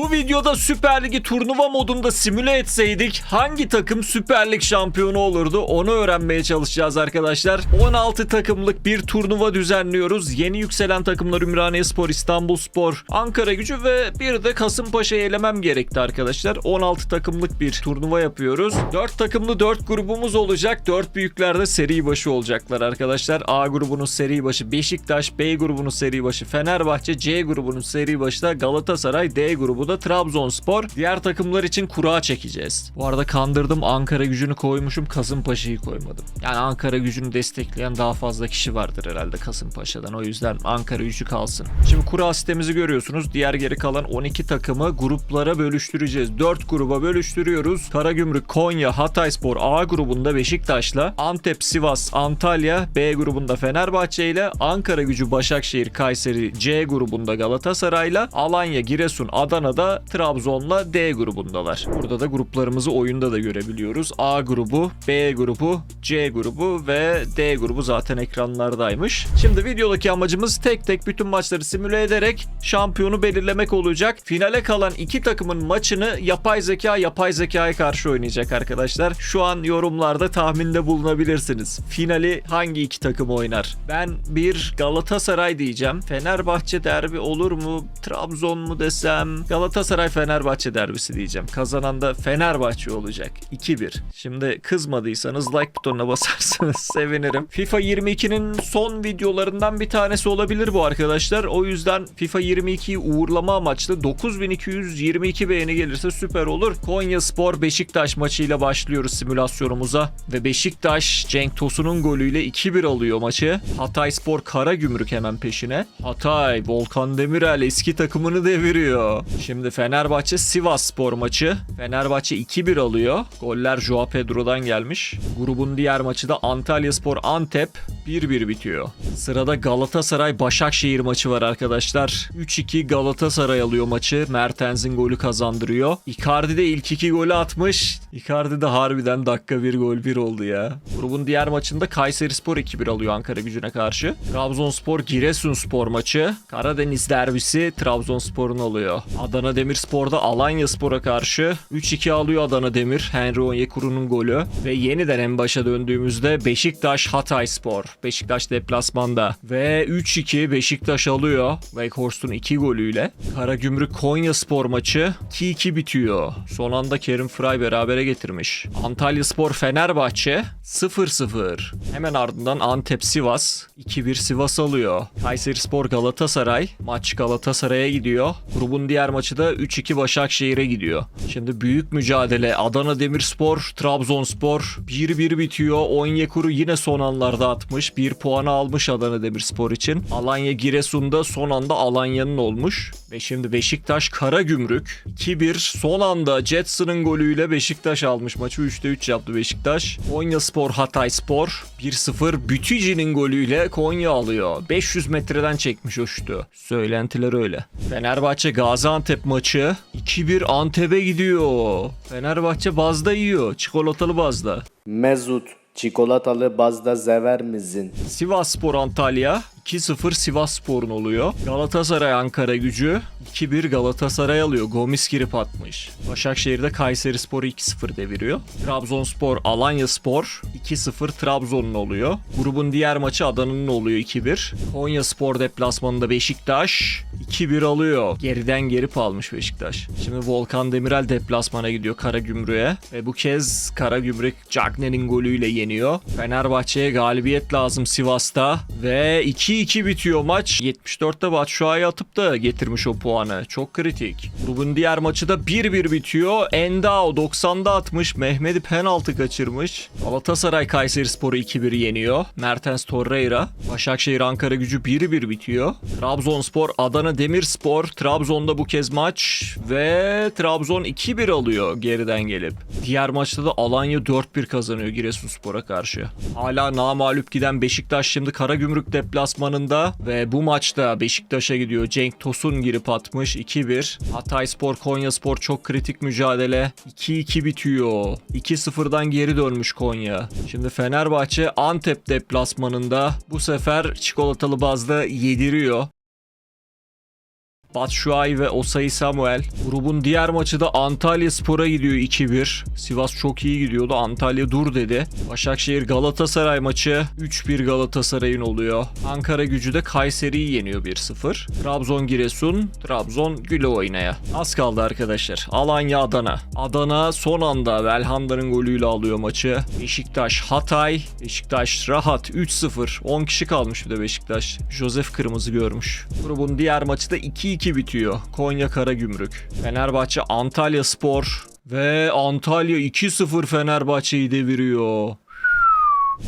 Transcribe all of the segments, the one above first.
Bu videoda Süper Ligi turnuva modunda simüle etseydik hangi takım Süper Lig şampiyonu olurdu onu öğrenmeye çalışacağız arkadaşlar. 16 takımlık bir turnuva düzenliyoruz. Yeni yükselen takımlar Ümraniye Spor, İstanbul Spor, Ankara Gücü ve bir de Kasımpaşa'yı elemem gerekti arkadaşlar. 16 takımlık bir turnuva yapıyoruz. 4 takımlı 4 grubumuz olacak. 4 büyüklerde seri başı olacaklar arkadaşlar. A grubunun seri başı Beşiktaş, B grubunun seri başı Fenerbahçe, C grubunun seri başı da Galatasaray, D grubu da Trabzonspor. Diğer takımlar için kura çekeceğiz. Bu arada kandırdım Ankara gücünü koymuşum Kasımpaşa'yı koymadım. Yani Ankara gücünü destekleyen daha fazla kişi vardır herhalde Kasımpaşa'dan. O yüzden Ankara gücü kalsın. Şimdi kura sistemimizi görüyorsunuz. Diğer geri kalan 12 takımı gruplara bölüştüreceğiz. 4 gruba bölüştürüyoruz. Karagümrük, Konya, Hatayspor A grubunda Beşiktaş'la, Antep, Sivas, Antalya B grubunda Fenerbahçe ile Ankara gücü, Başakşehir, Kayseri C grubunda Galatasaray'la, Alanya, Giresun, Adana'da Trabzon'la D grubundalar. Burada da gruplarımızı oyunda da görebiliyoruz. A grubu, B grubu, C grubu ve D grubu zaten ekranlardaymış. Şimdi videodaki amacımız tek tek bütün maçları simüle ederek şampiyonu belirlemek olacak. Finale kalan iki takımın maçını yapay zeka yapay zekaya karşı oynayacak arkadaşlar. Şu an yorumlarda tahminde bulunabilirsiniz. Finali hangi iki takım oynar? Ben bir Galatasaray diyeceğim. Fenerbahçe derbi olur mu? Trabzon mu desem? Galatasaray Fenerbahçe derbisi diyeceğim. Kazanan da Fenerbahçe olacak. 2-1. Şimdi kızmadıysanız like butonuna basarsanız sevinirim. FIFA 22'nin son videolarından bir tanesi olabilir bu arkadaşlar. O yüzden FIFA 22'yi uğurlama amaçlı 9222 beğeni gelirse süper olur. Konya Spor Beşiktaş maçıyla başlıyoruz simülasyonumuza. Ve Beşiktaş Cenk Tosun'un golüyle 2-1 alıyor maçı. Hatay Spor Karagümrük hemen peşine. Hatay Volkan Demirel eski takımını deviriyor. Şimdi Fenerbahçe Sivas Spor maçı. Fenerbahçe 2-1 alıyor. Goller Joao Pedro'dan gelmiş. Grubun diğer maçı da Antalya Spor Antep 1-1 bitiyor. Sırada Galatasaray Başakşehir maçı var arkadaşlar. 3-2 Galatasaray alıyor maçı. Mertens'in golü kazandırıyor. Icardi de ilk iki golü atmış. Icardi de harbiden dakika bir gol bir oldu ya. Grubun diğer maçında Kayseri Spor 2-1 alıyor Ankara gücüne karşı. Trabzonspor Giresunspor maçı. Karadeniz derbisi Trabzonspor'un oluyor. Adana Demirspor'da Alanya Spor'a karşı 3-2 alıyor Adana Demir. Henry Onyekuru'nun golü. Ve yeniden en başa döndüğümüzde Beşiktaş Hatay Spor. Beşiktaş deplasmanda. Ve 3-2 Beşiktaş alıyor. Weghorst'un 2 golüyle. Karagümrük Konya Spor maçı 2-2 bitiyor. Son anda Kerim Fry berabere getirmiş. Antalya Spor Fenerbahçe 0-0. Hemen ardından Antep Sivas 2-1 Sivas alıyor. Kayseri Spor Galatasaray maç Galatasaray'a gidiyor. Grubun diğer maçı da 3-2 Başakşehir'e gidiyor. Şimdi büyük mücadele Adana Demirspor Trabzonspor 1-1 bitiyor. Onyekuru yine son anlarda atmış. 1 puanı almış Adana Demirspor için. Alanya Giresun'da son anda Alanya'nın olmuş. Ve şimdi Beşiktaş Karagümrük 2-1 son anda Jetson'ın golüyle Beşiktaş almış maçı 3'te 3 yaptı Beşiktaş. Konya Spor Hatay Spor 1-0 Bütüci'nin golüyle Konya alıyor. 500 metreden çekmiş o şutu. Söylentiler öyle. Fenerbahçe Gaziantep maçı 2-1 Antep'e gidiyor. Fenerbahçe bazda yiyor. Çikolatalı bazda. Mezut, çikolatalı bazda sever misin? Sivas Spor Antalya 2-0 Sivas Spor'un oluyor. Galatasaray Ankara gücü 2-1 Galatasaray alıyor. Gomis girip atmış. Başakşehir'de Kayseri Spor'u 2-0 deviriyor. Trabzonspor Alanya Spor 2-0 Trabzon'un oluyor. Grubun diğer maçı Adana'nın oluyor 2-1. Konya Spor deplasmanında Beşiktaş 2-1 alıyor. Geriden gerip almış Beşiktaş. Şimdi Volkan Demirel deplasmana gidiyor Karagümrük'e. Ve bu kez Karagümrük Cagney'in golüyle yeniyor. Fenerbahçe'ye galibiyet lazım Sivas'ta. Ve 2-2 bitiyor maç. 74'te Batshuayi atıp da getirmiş o puanı. Çok kritik. Grubun diğer maçı da 1-1 bitiyor. Endao 90'da atmış. Mehmet'i penaltı kaçırmış. Galatasaray Kayseri Sporu 2-1 yeniyor. Mertens Torreira. Başakşehir Ankara gücü 1-1 bitiyor. Trabzonspor Adana Demirspor. Trabzon'da bu kez maç. Ve Trabzon 2-1 alıyor geriden gelip. Diğer maçta da Alanya 4-1 kazanıyor Giresunspor'a karşı. Hala namalup giden Beşiktaş şimdi Karagümrük deplasmanında ve bu maçta Beşiktaş'a gidiyor. Cenk Tosun girip atmış 2-1. Hatay Spor Konya Spor çok kritik mücadele. 2-2 bitiyor. 2-0'dan geri dönmüş Konya. Şimdi Fenerbahçe Antep deplasmanında bu sefer çikolatalı bazda yediriyor. Batshuayi ve Osayi Samuel. Grubun diğer maçı da Antalya Spor'a gidiyor 2-1. Sivas çok iyi gidiyordu. Antalya dur dedi. Başakşehir Galatasaray maçı 3-1 Galatasaray'ın oluyor. Ankara gücü de Kayseri'yi yeniyor 1-0. Trabzon Giresun, Trabzon güle oynaya. Az kaldı arkadaşlar. Alanya Adana. Adana son anda Velhanda'nın golüyle alıyor maçı. Beşiktaş Hatay. Beşiktaş rahat 3-0. 10 kişi kalmış bir de Beşiktaş. Josef kırmızı görmüş. Grubun diğer maçı da 2-2 bitiyor. Konya Karagümrük. Fenerbahçe Antalya Spor. Ve Antalya 2-0 Fenerbahçe'yi deviriyor.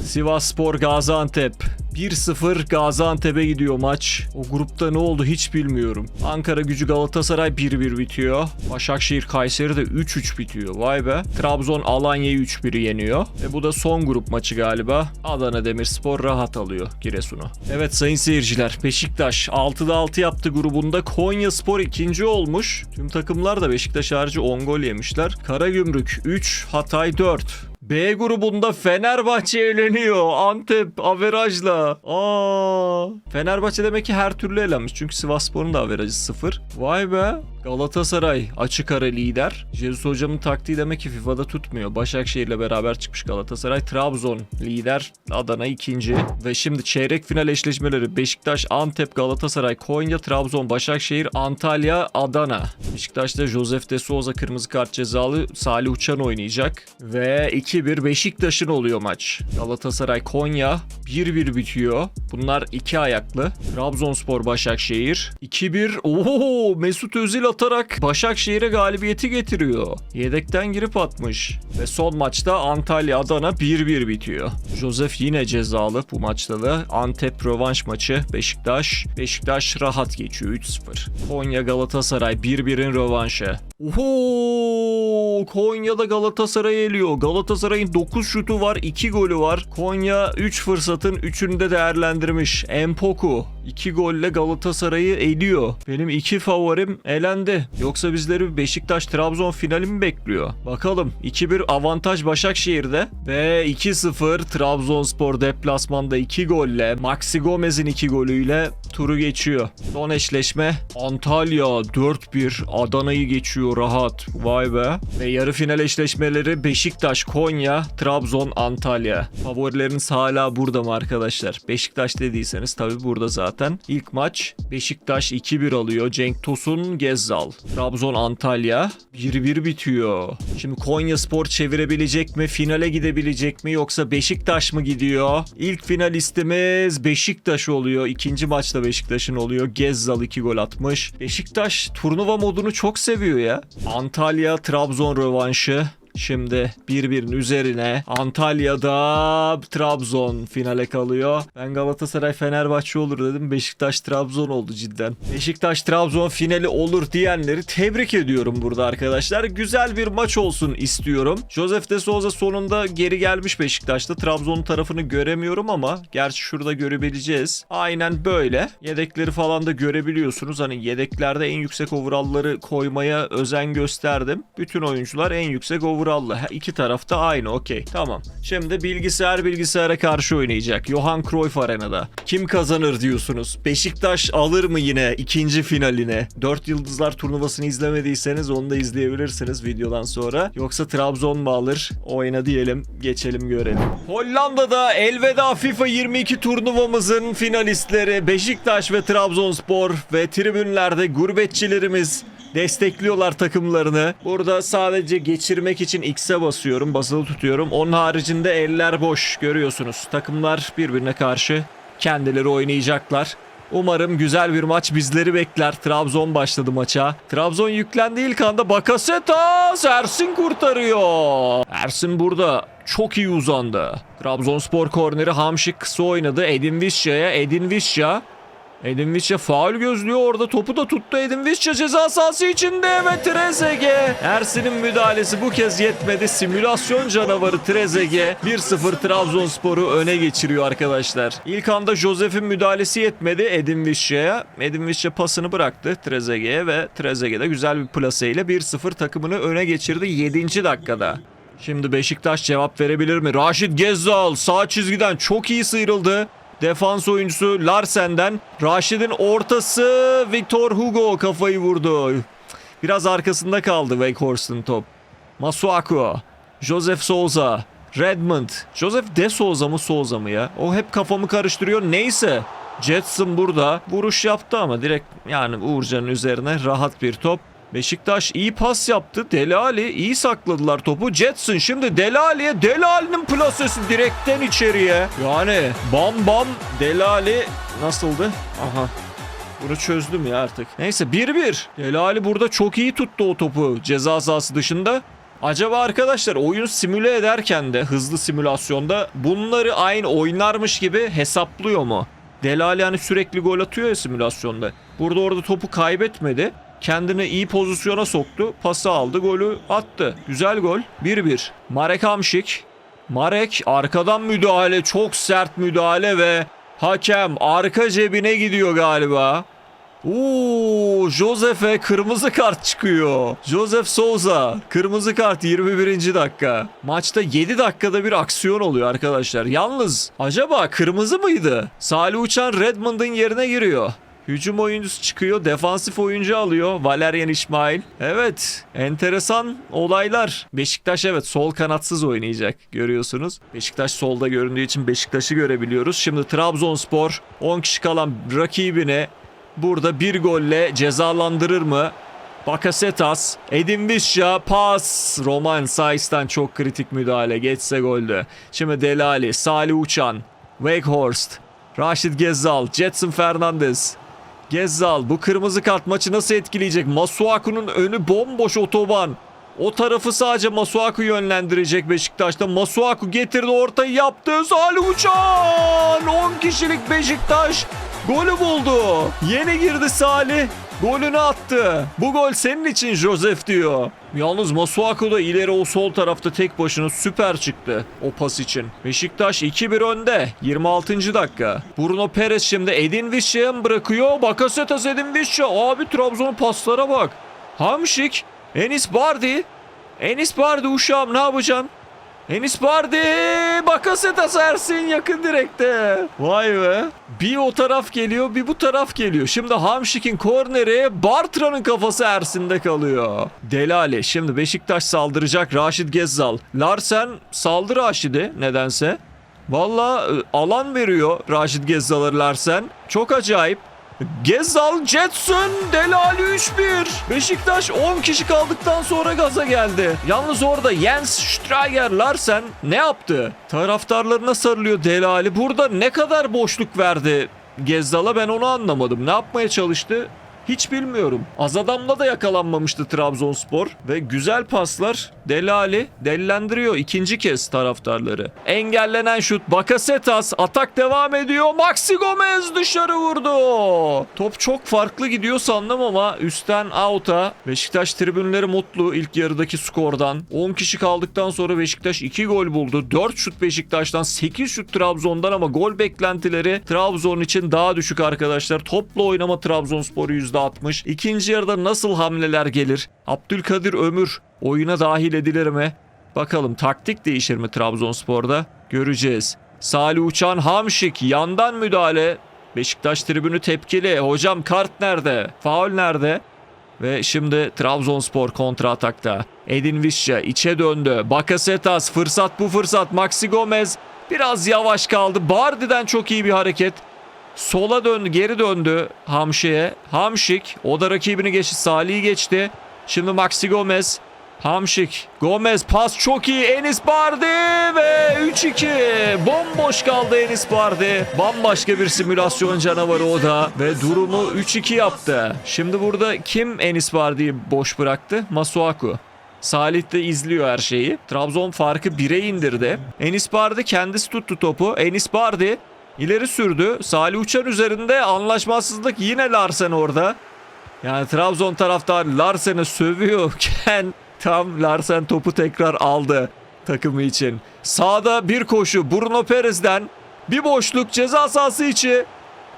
Sivas Spor Gaziantep. 1-0 Gaziantep'e gidiyor maç. O grupta ne oldu hiç bilmiyorum. Ankara gücü Galatasaray 1-1 bitiyor. Başakşehir Kayseri de 3-3 bitiyor. Vay be. Trabzon Alanya'yı 3-1 yeniyor. Ve bu da son grup maçı galiba. Adana Demirspor rahat alıyor Giresun'u. Evet sayın seyirciler. Beşiktaş 6'da 6 yaptı grubunda. Konya Spor ikinci olmuş. Tüm takımlar da Beşiktaş harici 10 gol yemişler. Karagümrük 3, Hatay 4. B grubunda Fenerbahçe eğleniyor. Antep averajla. Aa. Fenerbahçe demek ki her türlü elenmiş. Çünkü Sivasspor'un da averajı 0. Vay be. Galatasaray açık ara lider. Jesus hocamın taktiği demek ki FIFA'da tutmuyor. Başakşehir'le beraber çıkmış Galatasaray. Trabzon lider. Adana ikinci. Ve şimdi çeyrek final eşleşmeleri Beşiktaş, Antep, Galatasaray, Konya, Trabzon, Başakşehir, Antalya, Adana. Beşiktaş'ta Josef de Souza kırmızı kart cezalı. Salih Uçan oynayacak. Ve 2-1 Beşiktaş'ın oluyor maç. Galatasaray, Konya 1-1 bitiyor. Bunlar iki ayaklı. Trabzonspor, Başakşehir. 2-1. Oo Mesut Özil atarak Başakşehir'e galibiyeti getiriyor. Yedekten girip atmış. Ve son maçta Antalya Adana 1-1 bitiyor. Josef yine cezalı bu maçta da. Antep rövanş maçı Beşiktaş. Beşiktaş rahat geçiyor 3-0. Konya Galatasaray 1-1'in rövanşı. Oho! Konya'da Galatasaray eliyor. Galatasaray'ın 9 şutu var, 2 golü var. Konya 3 fırsatın 3'ünü de değerlendirmiş. Empoku 2 golle Galatasaray'ı eliyor. Benim iki favorim elendi. Yoksa bizleri Beşiktaş Trabzon finali mi bekliyor? Bakalım. 2-1 avantaj Başakşehir'de ve 2-0 Trabzonspor deplasmanda 2 golle Maxi Gomez'in 2 golüyle turu geçiyor. Son eşleşme Antalya 4-1 Adana'yı geçiyor rahat. Vay be. Ve yarı final eşleşmeleri Beşiktaş, Konya, Trabzon, Antalya. Favorileriniz hala burada mı arkadaşlar? Beşiktaş dediyseniz tabi burada zaten. İlk maç Beşiktaş 2-1 alıyor. Cenk Tosun, Gezzal. Trabzon, Antalya 1-1 bitiyor. Şimdi Konya Spor çevirebilecek mi? Finale gidebilecek mi? Yoksa Beşiktaş mı gidiyor? İlk finalistimiz Beşiktaş oluyor. İkinci maçta Beşiktaş'ın oluyor. Gezzal 2 gol atmış. Beşiktaş turnuva modunu çok seviyor ya. Antalya Trabzon rövanşı. Şimdi birbirinin üzerine Antalya'da Trabzon finale kalıyor. Ben Galatasaray Fenerbahçe olur dedim. Beşiktaş Trabzon oldu cidden. Beşiktaş Trabzon finali olur diyenleri tebrik ediyorum burada arkadaşlar. Güzel bir maç olsun istiyorum. Josef de Souza sonunda geri gelmiş Beşiktaş'ta. Trabzon'un tarafını göremiyorum ama gerçi şurada görebileceğiz. Aynen böyle. Yedekleri falan da görebiliyorsunuz. Hani yedeklerde en yüksek overall'ları koymaya özen gösterdim. Bütün oyuncular en yüksek overall'lı. Ha, İki tarafta aynı okey. Tamam. Şimdi bilgisayar bilgisayara karşı oynayacak. Johan Cruyff Arena'da. Kim kazanır diyorsunuz? Beşiktaş alır mı yine ikinci finaline? 4 Yıldızlar turnuvasını izlemediyseniz onu da izleyebilirsiniz videodan sonra. Yoksa Trabzon mu alır? Oyna diyelim. Geçelim görelim. Hollanda'da elveda FIFA 22 turnuvamızın finalistleri Beşiktaş ve Trabzonspor ve tribünlerde gurbetçilerimiz destekliyorlar takımlarını. Burada sadece geçirmek için X'e basıyorum, basılı tutuyorum. Onun haricinde eller boş görüyorsunuz. Takımlar birbirine karşı kendileri oynayacaklar. Umarım güzel bir maç bizleri bekler. Trabzon başladı maça. Trabzon yüklendi ilk anda. Bakasetas Ersin kurtarıyor. Ersin burada çok iyi uzandı. Trabzonspor korneri Hamşik kısa oynadı. Edin Vişça'ya. Edin Vişça Edin Visca faul gözlüyor orada topu da tuttu Edin Visca ceza sahası içinde ve Trezeguet. Ersin'in müdahalesi bu kez yetmedi. Simülasyon canavarı Trezeguet 1-0 Trabzonspor'u öne geçiriyor arkadaşlar. İlk anda Josef'in müdahalesi yetmedi Edin Visca'ya. Edin Visca pasını bıraktı Trezeguet'e ve Trezeguet de güzel bir plaseyle 1-0 takımını öne geçirdi 7. dakikada. Şimdi Beşiktaş cevap verebilir mi? Raşit Gezzal sağ çizgiden çok iyi sıyrıldı. Defans oyuncusu Larsen'den. Raşid'in ortası Victor Hugo kafayı vurdu. Biraz arkasında kaldı Weghorst'un top. Masuaku. Joseph Souza. Redmond. Joseph De Souza mı Souza mı ya? O hep kafamı karıştırıyor. Neyse. Jetson burada. Vuruş yaptı ama direkt yani Uğurcan'ın üzerine rahat bir top. Beşiktaş iyi pas yaptı. Delali iyi sakladılar topu. Jetson şimdi Delali'ye. Delali'nin plasesi direkten içeriye. Yani bam bam Delali nasıldı? Aha bunu çözdüm ya artık. Neyse 1-1. Delali burada çok iyi tuttu o topu ceza sahası dışında. Acaba arkadaşlar oyun simüle ederken de hızlı simülasyonda bunları aynı oynarmış gibi hesaplıyor mu? Delali hani sürekli gol atıyor ya simülasyonda. Burada orada topu kaybetmedi. Kendini iyi pozisyona soktu. Pası aldı, golü attı. Güzel gol. 1-1. Marek Hamşik. Marek arkadan müdahale, çok sert müdahale ve hakem arka cebine gidiyor galiba. Oo, Josef'e kırmızı kart çıkıyor. Joseph Souza kırmızı kart 21. dakika. Maçta 7 dakikada bir aksiyon oluyor arkadaşlar. Yalnız acaba kırmızı mıydı? Salih Uçan Redmond'ın yerine giriyor. Hücum oyuncusu çıkıyor, defansif oyuncu alıyor Valerian İsmail. Evet, enteresan olaylar. Beşiktaş evet sol kanatsız oynayacak görüyorsunuz. Beşiktaş solda göründüğü için Beşiktaş'ı görebiliyoruz. Şimdi Trabzonspor 10 kişi kalan rakibine burada bir golle cezalandırır mı? Bakasetas, Edin Visca, pas. Roman Saiz'den çok kritik müdahale. Geçse goldü. Şimdi Delali, Salih Uçan, Weghorst, Raşit Gezzal, Jetson Fernandez. Gezzal bu kırmızı kart maçı nasıl etkileyecek? Masuaku'nun önü bomboş otoban. O tarafı sadece Masuaku yönlendirecek Beşiktaş'ta. Masuaku getirdi ortayı yaptı. Salih Uçan! 10 kişilik Beşiktaş golü buldu. Yeni girdi Salih. Golünü attı. Bu gol senin için Joseph diyor. Yalnız Masuaku da ileri o sol tarafta tek başına süper çıktı o pas için. Beşiktaş 2-1 önde. 26. dakika. Bruno Perez şimdi Edin Visca'ya mı bırakıyor? Bakasetas Edin Visca. Abi Trabzon'un paslara bak. Hamşik. Enis Bardi. Enis Bardi uşağım ne yapacaksın? Enis Bardi Bakasetas Ersin yakın direkte. Vay be. Bir o taraf geliyor bir bu taraf geliyor. Şimdi Hamşik'in korneri Bartra'nın kafası Ersin'de kalıyor. Delali şimdi Beşiktaş saldıracak Raşit Gezzal. Larsen saldı Raşit'i nedense. Valla e, alan veriyor Raşit Gezzal'a Larsen. Çok acayip. Gezzal, Jetson, Delali 3-1. Beşiktaş 10 kişi kaldıktan sonra gaza geldi. Yalnız orada Jens Steiger Larsen ne yaptı? Taraftarlarına sarılıyor Delali. Burada ne kadar boşluk verdi Gezzal'a ben onu anlamadım. Ne yapmaya çalıştı? Hiç bilmiyorum. Az adamla da yakalanmamıştı Trabzonspor ve güzel paslar Delali dellendiriyor ikinci kez taraftarları. Engellenen şut Bakasetas atak devam ediyor. Maxi Gomez dışarı vurdu. Top çok farklı gidiyor sandım ama üstten out'a Beşiktaş tribünleri mutlu ilk yarıdaki skordan. 10 kişi kaldıktan sonra Beşiktaş 2 gol buldu. 4 şut Beşiktaş'tan 8 şut Trabzon'dan ama gol beklentileri Trabzon için daha düşük arkadaşlar. Topla oynama Trabzonspor %60. İkinci yarıda nasıl hamleler gelir? Abdülkadir Ömür oyuna dahil edilir mi? Bakalım taktik değişir mi Trabzonspor'da? Göreceğiz. Salih Uçan Hamşik yandan müdahale. Beşiktaş tribünü tepkili. Hocam kart nerede? Faul nerede? Ve şimdi Trabzonspor kontra atakta. Edin Visca içe döndü. Bakasetas fırsat bu fırsat. Maxi Gomez biraz yavaş kaldı. Bardi'den çok iyi bir hareket. Sola döndü, geri döndü Hamşik'e. Hamşik o da rakibini geçti. Salih'i geçti. Şimdi Maxi Gomez. Hamşik. Gomez pas çok iyi. Enis Bardi ve 3-2. Bomboş kaldı Enis Bardi. Bambaşka bir simülasyon canavarı o da. Ve durumu 3-2 yaptı. Şimdi burada kim Enis Bardi'yi boş bıraktı? Masuaku. Salih de izliyor her şeyi. Trabzon farkı 1'e indirdi. Enis Bardi kendisi tuttu topu. Enis Bardi ileri sürdü. Salih Uçan üzerinde anlaşmazsızlık yine Larsen orada. Yani Trabzon taraftarı Larsen'e sövüyorken tam Larsen topu tekrar aldı takımı için. Sağda bir koşu Bruno Perez'den bir boşluk ceza sahası içi.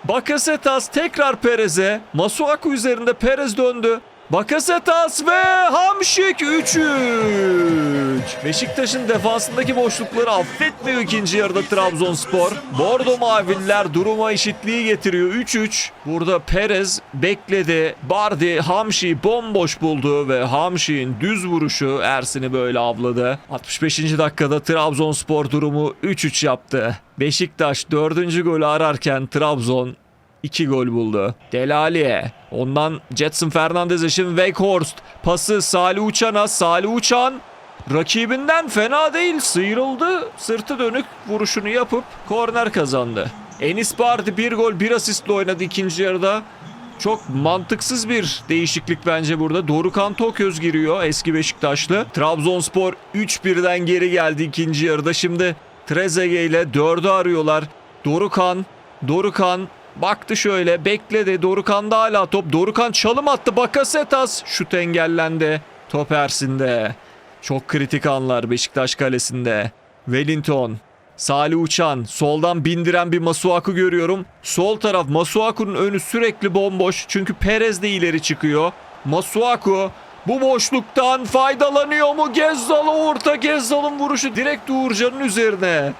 Bakasetas tekrar Perez'e. Masuaku üzerinde Perez döndü. Bakasetas ve Hamşik 3-3. Beşiktaş'ın defansındaki boşlukları affetmiyor ikinci yarıda Trabzonspor. Bordo Maviller duruma eşitliği getiriyor 3-3. Burada Perez bekledi. Bardi Hamşik'i bomboş buldu ve Hamşik'in düz vuruşu Ersin'i böyle avladı. 65. dakikada Trabzonspor durumu 3-3 yaptı. Beşiktaş 4. golü ararken Trabzon 2 gol buldu. Delali. Ondan Jetson Fernandez için Weghorst. Pası Salih Uçan'a. Salih Uçan rakibinden fena değil. Sıyrıldı. Sırtı dönük vuruşunu yapıp korner kazandı. Enis Bardi bir gol bir asistle oynadı ikinci yarıda. Çok mantıksız bir değişiklik bence burada. Dorukan Toköz giriyor eski Beşiktaşlı. Trabzonspor 3-1'den geri geldi ikinci yarıda. Şimdi Trezeguet ile 4'ü arıyorlar. Dorukan, Dorukan baktı şöyle bekledi. Dorukan'da hala top. Dorukan çalım attı. Bakasetas şut engellendi. Top Ersin'de. Çok kritik anlar Beşiktaş kalesinde. Wellington. Salih Uçan. Soldan bindiren bir Masuaku görüyorum. Sol taraf Masuaku'nun önü sürekli bomboş. Çünkü Perez de ileri çıkıyor. Masuaku bu boşluktan faydalanıyor mu? Gezzal'a orta Gezzal'ın vuruşu direkt Uğurcan'ın üzerine.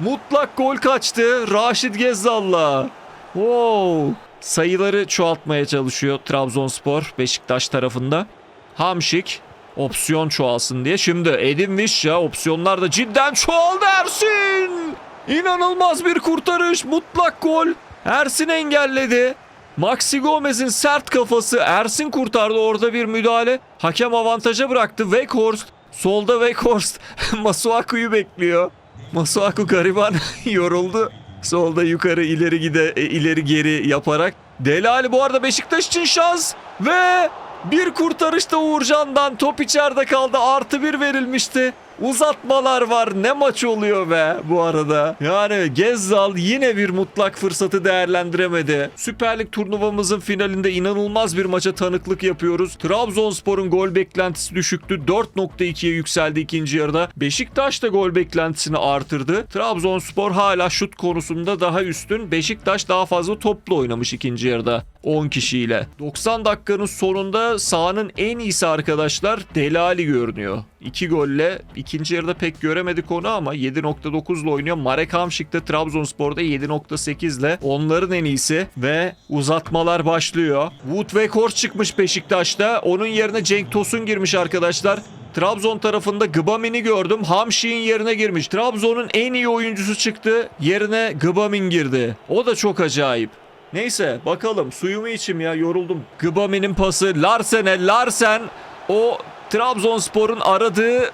Mutlak gol kaçtı Raşit Gezzal'la. Wow. Sayıları çoğaltmaya çalışıyor Trabzonspor Beşiktaş tarafında. Hamşik opsiyon çoğalsın diye. Şimdi Edin Vişya opsiyonlar da cidden çoğaldı Ersin. İnanılmaz bir kurtarış. Mutlak gol. Ersin engelledi. Maxi Gomez'in sert kafası Ersin kurtardı orada bir müdahale. Hakem avantaja bıraktı. Weghorst solda Weghorst Masuaku'yu bekliyor. Masuaku gariban yoruldu. Solda yukarı ileri gide e, ileri geri yaparak. Delali bu arada Beşiktaş için şans ve bir kurtarışta Uğurcan'dan top içeride kaldı. Artı bir verilmişti. Uzatmalar var. Ne maç oluyor be bu arada. Yani Gezzal yine bir mutlak fırsatı değerlendiremedi. Süper Lig turnuvamızın finalinde inanılmaz bir maça tanıklık yapıyoruz. Trabzonspor'un gol beklentisi düşüktü. 4.2'ye yükseldi ikinci yarıda. Beşiktaş da gol beklentisini artırdı. Trabzonspor hala şut konusunda daha üstün. Beşiktaş daha fazla toplu oynamış ikinci yarıda. 10 kişiyle. 90 dakikanın sonunda sahanın en iyisi arkadaşlar Delali görünüyor. 2 golle ikinci yarıda pek göremedik onu ama 7.9 ile oynuyor. Marek Hamşik de Trabzonspor'da 7.8 ile onların en iyisi ve uzatmalar başlıyor. Wood Weghorst çıkmış Beşiktaş'ta. Onun yerine Cenk Tosun girmiş arkadaşlar. Trabzon tarafında Gbamin'i gördüm. Hamşik'in yerine girmiş. Trabzon'un en iyi oyuncusu çıktı. Yerine Gbamin girdi. O da çok acayip. Neyse bakalım suyumu içim ya yoruldum. Gbamin'in pası Larsen'e Larsen o Trabzonspor'un aradığı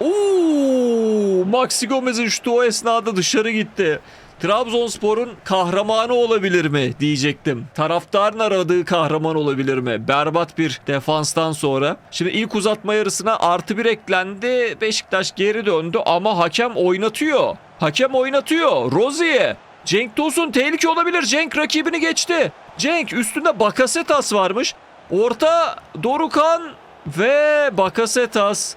Oo, Maxi Gomez'in şutu o esnada dışarı gitti. Trabzonspor'un kahramanı olabilir mi diyecektim. Taraftarın aradığı kahraman olabilir mi? Berbat bir defanstan sonra. Şimdi ilk uzatma yarısına artı bir eklendi. Beşiktaş geri döndü ama hakem oynatıyor. Hakem oynatıyor. Rozier. Cenk Tosun tehlike olabilir. Cenk rakibini geçti. Cenk üstünde Bakasetas varmış. Orta Dorukan ve Bakasetas.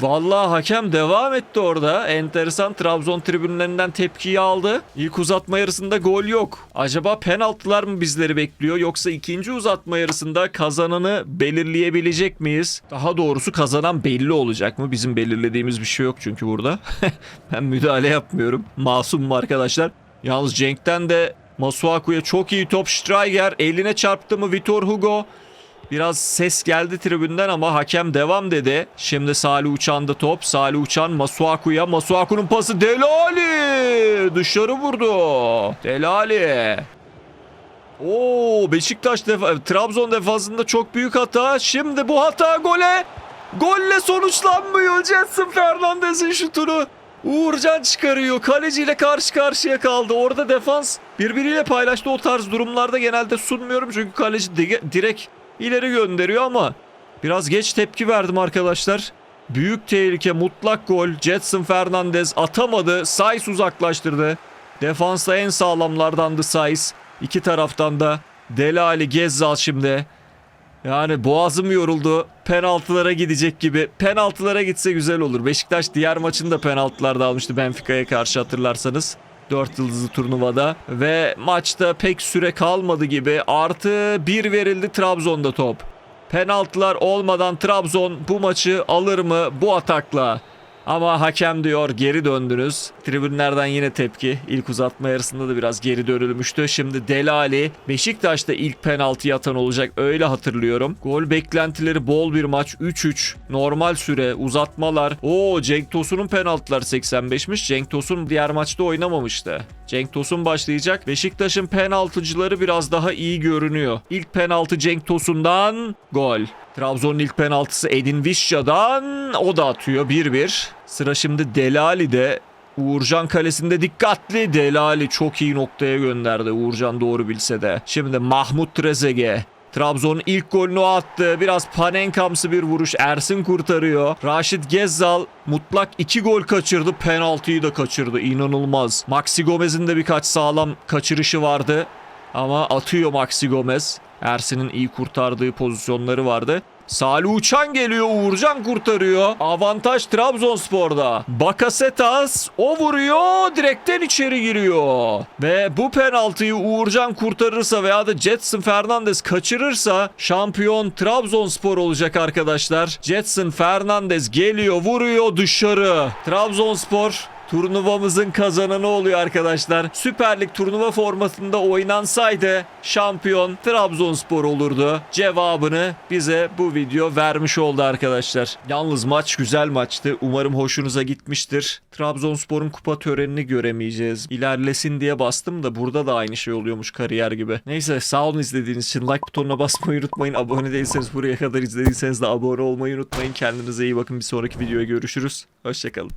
Vallahi hakem devam etti orada. Enteresan Trabzon tribünlerinden tepkiyi aldı. İlk uzatma yarısında gol yok. Acaba penaltılar mı bizleri bekliyor yoksa ikinci uzatma yarısında kazananı belirleyebilecek miyiz? Daha doğrusu kazanan belli olacak mı? Bizim belirlediğimiz bir şey yok çünkü burada. ben müdahale yapmıyorum. Masumum arkadaşlar. Yalnız Cenk'ten de Masuaku'ya çok iyi top. Stryger eline çarptı mı Vitor Hugo? Biraz ses geldi tribünden ama hakem devam dedi. Şimdi Salih Uçan'da top. Salih Uçan Masuaku'ya. Masuaku'nun pası Delali. Dışarı vurdu. Delali. Oo Beşiktaş defa Trabzon defasında çok büyük hata. Şimdi bu hata gole golle sonuçlanmıyor. Jetson Fernandez'in şutunu Uğurcan çıkarıyor. Kaleciyle karşı karşıya kaldı. Orada defans birbiriyle paylaştı. O tarz durumlarda genelde sunmuyorum. Çünkü kaleci di- direkt ileri gönderiyor ama biraz geç tepki verdim arkadaşlar. Büyük tehlike mutlak gol. Jetson Fernandez atamadı. Saiz uzaklaştırdı. Defansta en sağlamlardandı Saiz. İki taraftan da Delali Gezzal şimdi. Yani boğazım yoruldu. Penaltılara gidecek gibi. Penaltılara gitse güzel olur. Beşiktaş diğer maçını da penaltılarda almıştı Benfica'ya karşı hatırlarsanız. 4 yıldızlı turnuvada ve maçta pek süre kalmadı gibi artı 1 verildi Trabzon'da top. Penaltılar olmadan Trabzon bu maçı alır mı bu atakla? Ama hakem diyor geri döndünüz. Tribünlerden yine tepki. İlk uzatma yarısında da biraz geri dönülmüştü. Şimdi Delali Beşiktaş'ta ilk penaltı atan olacak öyle hatırlıyorum. Gol beklentileri bol bir maç 3-3. Normal süre uzatmalar. Oo Cenk Tosun'un penaltılar 85'miş. Cenk Tosun diğer maçta oynamamıştı. Cenk Tosun başlayacak. Beşiktaş'ın penaltıcıları biraz daha iyi görünüyor. İlk penaltı Cenk Tosun'dan gol. Trabzon'un ilk penaltısı Edin Visca'dan o da atıyor 1-1. Sıra şimdi Delali'de. Uğurcan kalesinde dikkatli. Delali çok iyi noktaya gönderdi. Uğurcan doğru bilse de. Şimdi Mahmut Trezege. Trabzon'un ilk golünü attı. Biraz panenkamsı bir vuruş. Ersin kurtarıyor. Raşit Gezzal mutlak iki gol kaçırdı. Penaltıyı da kaçırdı. İnanılmaz. Maxi Gomez'in de birkaç sağlam kaçırışı vardı. Ama atıyor Maxi Gomez. Ersin'in iyi kurtardığı pozisyonları vardı. Salih Uçan geliyor. Uğurcan kurtarıyor. Avantaj Trabzonspor'da. Bakasetas o vuruyor. Direkten içeri giriyor. Ve bu penaltıyı Uğurcan kurtarırsa veya da Jetson Fernandez kaçırırsa şampiyon Trabzonspor olacak arkadaşlar. Jetson Fernandez geliyor vuruyor dışarı. Trabzonspor Turnuvamızın kazananı oluyor arkadaşlar. Süper Lig turnuva formatında oynansaydı şampiyon Trabzonspor olurdu. Cevabını bize bu video vermiş oldu arkadaşlar. Yalnız maç güzel maçtı. Umarım hoşunuza gitmiştir. Trabzonspor'un kupa törenini göremeyeceğiz. İlerlesin diye bastım da burada da aynı şey oluyormuş kariyer gibi. Neyse sağ olun izlediğiniz için. Like butonuna basmayı unutmayın. Abone değilseniz buraya kadar izlediyseniz de abone olmayı unutmayın. Kendinize iyi bakın. Bir sonraki videoya görüşürüz. Hoşçakalın.